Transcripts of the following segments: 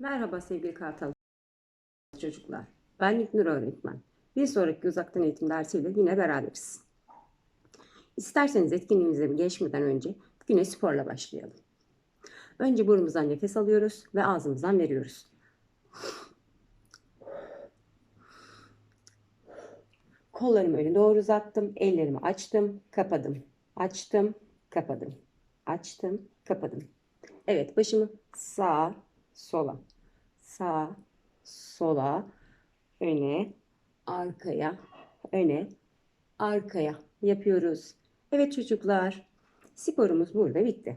Merhaba sevgili Kartal çocuklar. Ben İlknur öğretmen. Bir sonraki uzaktan eğitim dersiyle yine beraberiz. İsterseniz etkinliğimize geçmeden önce güne sporla başlayalım. Önce burnumuzdan nefes alıyoruz ve ağzımızdan veriyoruz. Kollarımı öne doğru uzattım, ellerimi açtım, kapadım. Açtım, kapadım. Açtım, kapadım. Evet, başımı sağa, sola, sağa, sola, öne, arkaya, öne, arkaya yapıyoruz. Evet çocuklar, sporumuz burada bitti.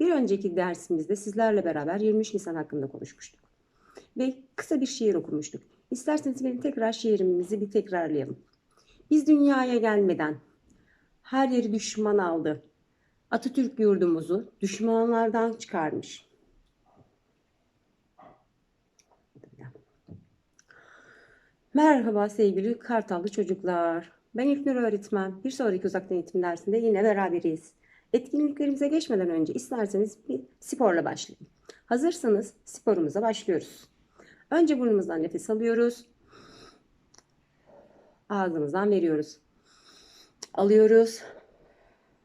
Bir önceki dersimizde sizlerle beraber 23 Nisan hakkında konuşmuştuk. Ve kısa bir şiir okumuştuk. İsterseniz gelin tekrar şiirimizi bir tekrarlayalım. Biz dünyaya gelmeden her yeri düşman aldı. Atatürk yurdumuzu düşmanlardan çıkarmış. Merhaba sevgili Kartallı çocuklar. Ben İlknur öğretmen. Bir sonraki uzaktan eğitim dersinde yine beraberiz. Etkinliklerimize geçmeden önce isterseniz bir sporla başlayalım. Hazırsanız sporumuza başlıyoruz. Önce burnumuzdan nefes alıyoruz. Ağzımızdan veriyoruz. Alıyoruz.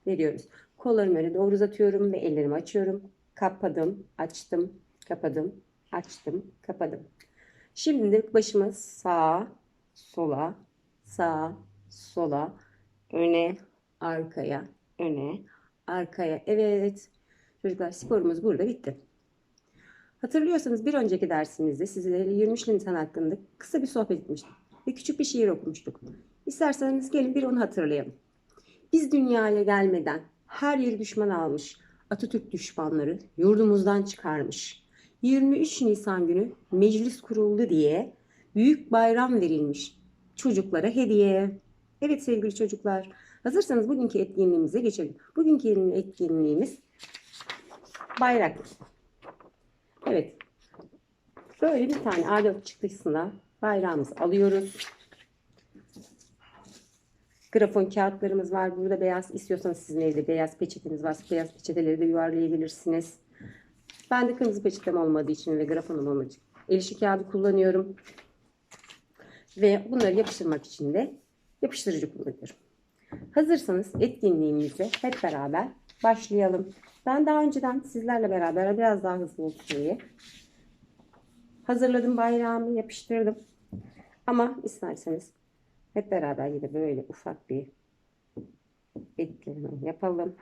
Veriyoruz. Kollarımı öne doğru uzatıyorum ve ellerimi açıyorum. Kapadım, açtım, kapadım, açtım, kapadım. Şimdi başımı sağa, sola, sağa, sola, öne, arkaya, öne, arkaya. Evet. Çocuklar sporumuz burada bitti. Hatırlıyorsanız bir önceki dersimizde sizlere 23 Nisan hakkında kısa bir sohbet etmiştik ve küçük bir şiir okumuştuk. İsterseniz gelin bir onu hatırlayalım. Biz dünyaya gelmeden her yeri düşman almış, Atatürk düşmanları yurdumuzdan çıkarmış. 23 Nisan günü meclis kuruldu diye büyük bayram verilmiş çocuklara hediye. Evet sevgili çocuklar, hazırsanız bugünkü etkinliğimize geçelim. Bugünkü etkinliğimiz bayrak. Evet. Böyle bir tane A4 çıktısına bayrağımızı alıyoruz. Grafon kağıtlarımız var. Burada beyaz istiyorsanız sizin evde beyaz peçeteniz varsa beyaz peçeteleri de yuvarlayabilirsiniz. Ben de kırmızı peçetem olmadığı için ve grafonum olmadığı için el işi kağıdı kullanıyorum. Ve bunları yapıştırmak için de yapıştırıcı kullanıyorum. Hazırsanız etkinliğimize hep beraber başlayalım. Ben daha önceden sizlerle beraber biraz daha hızlı olsun diye hazırladım bayrağımı yapıştırdım. Ama isterseniz hep beraber yine böyle ufak bir ekleme yapalım.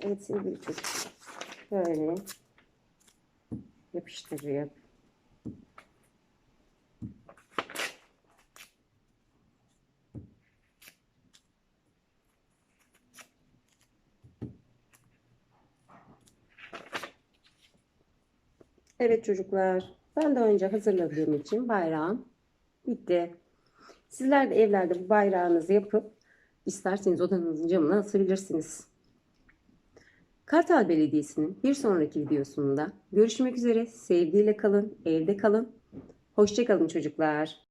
Evet sevgili çocuklar. Böyle yapıştırıyorum. Evet çocuklar, ben de önce hazırladığım için bayrağım bitti. Sizler de evlerde bu bayrağınızı yapıp isterseniz odanızın camına asabilirsiniz. Kartal Belediyesi'nin bir sonraki videosunda görüşmek üzere. Sevgiyle kalın, evde kalın. Hoşçakalın çocuklar.